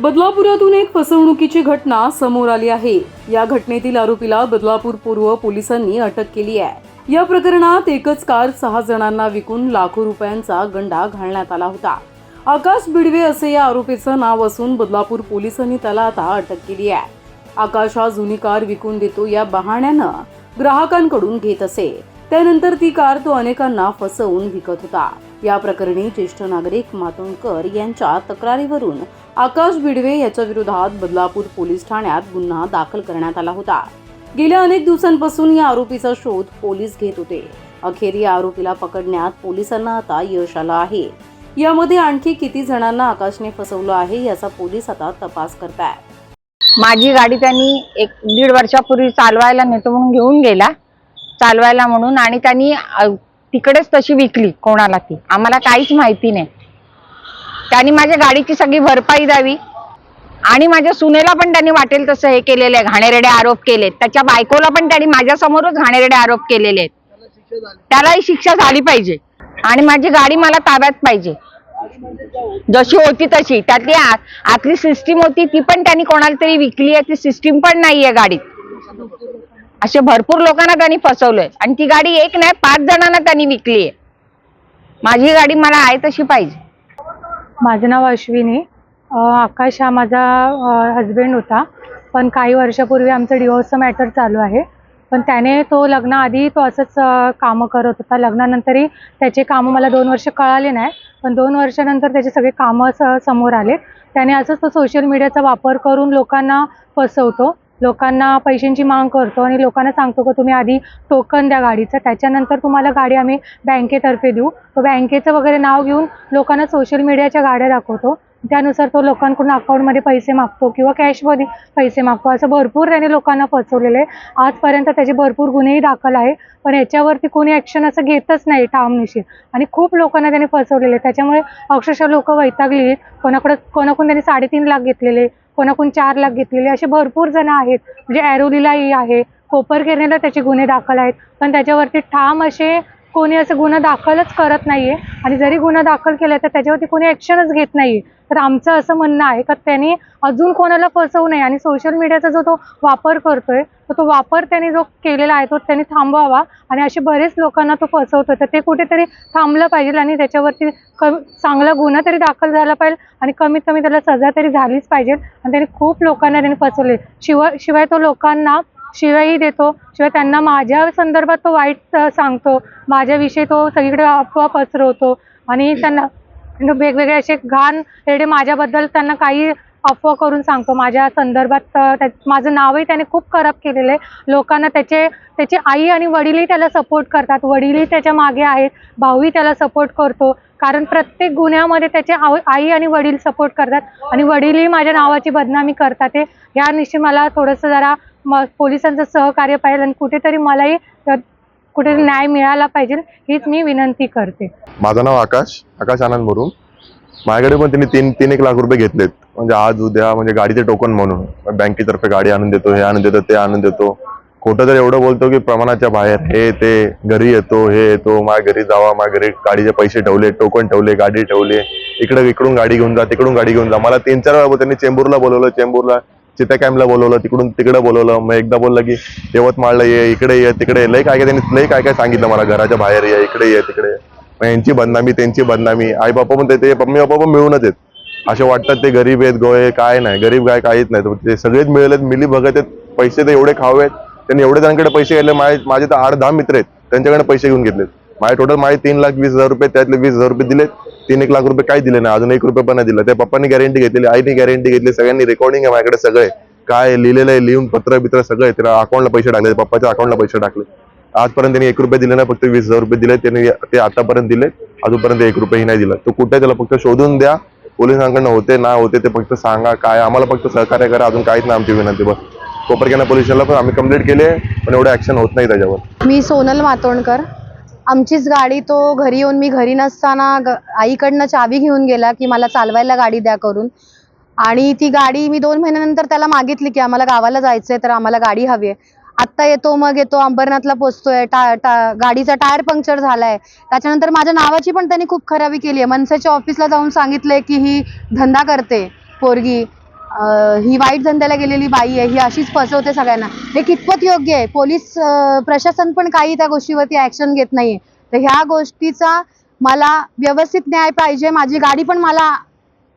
बदलापुरातून एक फसवणुकीची घटना समोर आली आहे. या घटनेतील आरोपीला बदलापूर पूर्व पोलिसांनी अटक केली आहे. या प्रकरणात एकच कार सहा जणांना विकून लाखो रुपयांचा गंडा घालण्यात आला होता. आकाश बिडवे असे या आरोपीचं नाव असून बदलापूर पोलिसांनी त्याला आता अटक केली आहे. आकाश हा जुनी कार विकून देतो या बहाण्यानं ग्राहकांकडून घेत असे. त्यानंतर ती कार तो अनेकांना फसवून विकत होता. या प्रकरणी ज्येष्ठ नागरिक मातोंडकर यांच्या तक्रारीवरून आकाश बिडवे याच्या विरोधात बदलापूर पोलीस ठाण्यात गुन्हा दाखल करण्यात आला होता. गेल्या अनेक दिवसांपासून या आरोपीचा शोध पोलीस घेत होते. अखेर या आरोपीला पकडण्यात पोलिसांना आता यश आलं आहे. यामध्ये आणखी किती जणांना आकाशने फसवलं आहे याचा पोलीस आता तपास करतायत माझी गाडी त्यांनी एक दीड वर्षापूर्वी चालवायला नेतो म्हणून घेऊन गेला. चालवायला म्हणून आणि त्यांनी तिकडेच तशी विकली कोणाला ती. आम्हाला काहीच माहिती नाही. त्यांनी माझ्या गाडीची सगळी भरपाई द्यावी. आणि माझ्या सुनेला पण त्यांनी वाटेल तसं हे केलेलं आहे. घाणेरडे आरोप केलेत. त्याच्या बायकोला पण त्यांनी माझ्यासमोरच घाणेरडे आरोप केलेले आहेत. त्यालाही शिक्षा झाली पाहिजे. आणि माझी गाडी मला ताब्यात पाहिजे. जशी होती तशी. त्यातली आतली सिस्टीम होती ती पण त्यांनी कोणाला तरी विकली आहे. ती सिस्टीम पण नाहीये गाडीत. असे भरपूर लोकांना त्यांनी फसवलंय. आणि ती गाडी एक नाही पाच जणांना त्यांनी विकली आहे माझी गाडी मला आहे तशी पाहिजे. माझं नाव अश्विनी. आकाश हा माझा हजबंड होता. पण काही वर्षापूर्वी आमचं डिवोर्सचं मॅटर चालू आहे. पण त्याने तो लग्नाआधी तो असंच कामं करत होता. लग्नानंतरही त्याचे कामं मला दोन वर्ष कळाले नाही. पण दोन वर्षानंतर त्याचे सगळे कामं स समोर आले. त्याने असंच तो सोशल मीडियाचा वापर करून लोकांना फसवतो. लोकांना पैशांची माग करतो आणि लोकांना सांगतो की तुम्ही आधी टोकन द्या गाडीचं त्याच्यानंतर तुम्हाला गाडी आम्ही बँकेतर्फे देऊ. तो बँकेचं वगैरे नाव घेऊन लोकांना सोशल मीडियाच्या गाड्या दाखवतो. त्यानुसार तो लोकांकडून अकाउंटमध्ये पैसे मागतो किंवा कॅशमध्ये पैसे मागतो. असं भरपूर त्याने लोकांना फसवलेलं आहे. आजपर्यंत त्याचे भरपूर गुन्हेही दाखल आहे. पण याच्यावरती कोणी ॲक्शन असं घेतच नाही ठामनिशी आणि खूप लोकांना त्याने फसवलेले आहे. त्याच्यामुळे अक्षरशः लोक वैतागली आहेत. कोणाकडं कोणाकडून त्यांनी साडेतीन लाख घेतलेले कोणाकोण चार लाख घेतलेले असे भरपूर जण आहेत. म्हणजे ॲरोलीलाही आहे कोपरखेरणेला त्याचे गुन्हे दाखल आहेत. पण त्याच्यावरती ठाम असे कोणी असं गुन्हा दाखलच करत नाहीये. आणि जरी गुन्हा दाखल केला तर त्याच्यावरती कोणी ॲक्शनच घेत नाहीये. तर आमचं असं म्हणणं आहे का त्यांनी अजून कोणाला फसवू नये आणि सोशल मीडियाचा जो तो वापर करतोय तर तो वापर त्यांनी जो केलेला आहे तो त्यांनी थांबवावा आणि असे बरेच लोकांना तो फसवतोय. तर ते कुठेतरी थांबलं पाहिजे आणि त्याच्यावरती कमी चांगला गुन्हा तरी दाखल झाला पाहिजे आणि कमीत कमी त्याला सजा तरी झालीच पाहिजे आणि त्यांनी खूप लोकांना त्यांनी फसवले. शिवाय शिवाय तो लोकांना शिवायही देतो शिवाय त्यांना माझ्या संदर्भात तो वाईट सांगतो. माझ्याविषयी तो सगळीकडे अफवा पसरवतो आणि त्यांना वेगवेगळे असे घाण रेडे माझ्याबद्दल त्यांना काही अफवा करून सांगतो. माझ्या संदर्भात त्या- माझं नावही त्याने खूप खराब केलेलं आहे. लोकांना त्याचे त्याची आई आणि वडीलही त्याला सपोर्ट करतात. वडीलही त्याच्यामागे आहेत. भाऊही त्याला सपोर्ट करतो. कारण प्रत्येक गुन्ह्यामध्ये त्याचे आव- आई आणि वडील सपोर्ट करतात. आणि वडीलही माझ्या नावाची बदनामी करतात. हे या निश्चित मला थोडंसं जरा म पोलिसांचं सहकार्य पाहिजे आणि कुठेतरी मलाही कुठे न्याय मिळाला पाहिजे हीच मी विनंती करते. माझं नाव आकाश आकाश आनंद मुरुम. माझ्याकडे पण त्यांनी तीन तीन एक लाख रुपये घेतलेत. म्हणजे आज उद्या म्हणजे गाडीचे टोकन म्हणून. बँकेतर्फे गाडी आणून देतो हे आणून देतो ते आणून देतो. खोटं तर एवढं बोलतो की प्रमाणाच्या बाहेर हे ते घरी येतो हे येतो माझ्या घरी जावा माझ्या घरी गाडीचे पैसे ठेवले टोकन ठेवले गाडी ठेवले. इकडे इकडून गाडी घेऊन जा तिकडून गाडी घेऊन जा. मला तीन चार वेळा त्यांनी चेंबूरला बोलवलं चेंबूरला चित्या कॅम्पला बोलवलं तिकडून तिकडे बोलवलं. मग एकदा बोललं की यवतमाळला ये इकडे ये तिकडे लई काय काय त्यांनी लई काय काय सांगितलं मला घराच्या बाहेर ये इकडे ये तिकडे ये. मग यांची बदनामी त्यांची बदनामी. आई बापा पण ते- मम्मी पप्पा पण मिळूनच आहेत. असे वाटतात ते गरीब आहेत गोय काय नाही. गरीब काय काहीच नाही. ते सगळेच मिळलेत मिली बघत आहेत. पैसे ते एवढे खावेत त्यांनी एवढे जणांकडे पैसे घेतले माझे माझे तर आठ दहा मित्र आहेत. त्यांच्याकडे पैसे घेऊन घेतलेत. माझे टोटल माझे तीन लाख वीस हजार रुपये त्यातले वीस हजार रुपये दिलेत. तीन एक लाख रुपये काही दिले नाही अजून एक रुपये पण नाही दिला. त्या पप्पांनी गॅरंटी घेतली आईने गॅरंटी घेतली सगळ्यांनी रेकॉर्डिंग आहे माझ्याकडे सगळे. काय लिहिलेलं आहे लिहून पत्र बित्र सगळे त्याला अकाउंटला पैसे टाकले पप्पाच्या अकाउंटला पैसे टाकले. आजपर्यंत त्यांनी एक रुपये दिले नाही फक्त वीस हजार रुपये दिले त्यांनी ते आतापर्यंत दिले. अजूनपर्यंत एक रुपयेही नाही दिला. तो कुठे त्याला फक्त शोधून द्या. पोलिसांकडनं होते ना होते ते फक्त सांगा काय आम्हाला फक्त सहकार्य करा अजून काहीच नाही आमची विनंती बस. कोपरखेना पोलीस पण आम्ही कंप्लीट केले पण एवढं ऍक्शन होत नाही त्याच्यावर. मी सोनल मातोंडकर. आमचीच गाडी तो घरी येऊन मी घरी नसताना ग आईकडनं चावी घेऊन गेला की मला चालवायला गाडी द्या करून. आणि ती गाडी मी दोन महिन्यानंतर त्याला मागितली की आम्हाला गावाला जायचंय तर आम्हाला गाडी हवी आहे. आत्ता येतो मग येतो अंबरनाथला पोचतोय टा टा गाडीचा टायर पंक्चर झालाय. त्याच्यानंतर माझ्या नावाची पण त्यांनी खूप खराबी केली आहे. मनसेच्या ऑफिसला जाऊन सांगितलंय की ही धंदा करते पोरगी. ही वाईट धंद्याला गेलेली बाई आहे ही अशीच फसवते सगळ्यांना. हे कितपत योग्य आहे? पोलीस प्रशासन पण काही त्या गोष्टीवरती ऍक्शन घेत नाही तर ह्या गोष्टीचा मला व्यवस्थित न्याय पाहिजे. माझी गाडी पण मला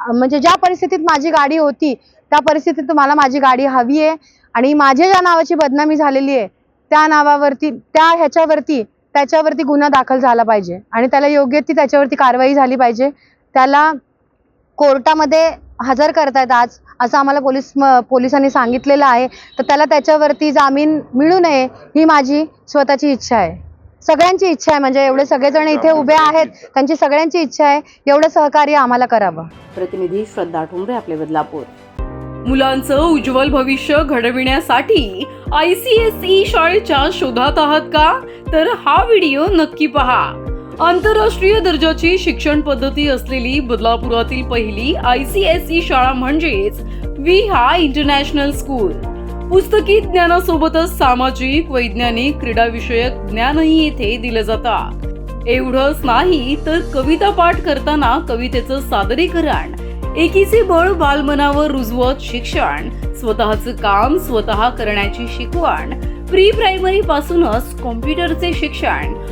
म्हणजे ज्या परिस्थितीत माझी गाडी होती त्या परिस्थितीत मला माझी गाडी हवी आहे. आणि माझ्या ज्या नावाची बदनामी झालेली आहे त्या नावावरती त्या ह्याच्यावरती त्याच्यावरती गुन्हा दाखल झाला पाहिजे. आणि त्याला योग्य ती त्याच्यावरती कारवाई झाली पाहिजे. त्याला कोर्टामध्ये हजर करतायत आज असं आम्हाला पोलीस पोलिसांनी सांगितलेलं आहे. तर त्याला त्याच्यावरती जामीन मिळू नये ही माझी स्वतःची इच्छा आहे. सगळ्यांची इच्छा आहे म्हणजे एवढे सगळेजण इथे उभे आहेत त्यांची सगळ्यांची इच्छा आहे एवढं सहकार्य आम्हाला करावं. प्रतिनिधी श्रद्धा ठोंबरे आपले बदलापूर. मुलांचं उज्ज्वल भविष्य घडविण्यासाठी आय सी एस ई शाळेच्या शोधात आहात का? तर हा व्हिडिओ नक्की पहा. आंतरराष्ट्रीय दर्जाची शिक्षण पद्धती असलेली बदलापुरातील पहिली आय सी एस ई शाळा म्हणजेच विहा इंटरनॅशनल स्कूल. पुस्तकी ज्ञानासोबतच सामाजिक वैज्ञानिक क्रीडाविषयक ज्ञानही येथे दिलं जातं एवढंच नाही तर कविता पाठ करताना कवितेचं सादरीकरण एकीचे बळ बालमनावर रुजवत शिक्षण स्वतःचं काम स्वतः करण्याची शिकवण प्री प्रायमरी पासूनच कॉम्प्युटरचे शिक्षण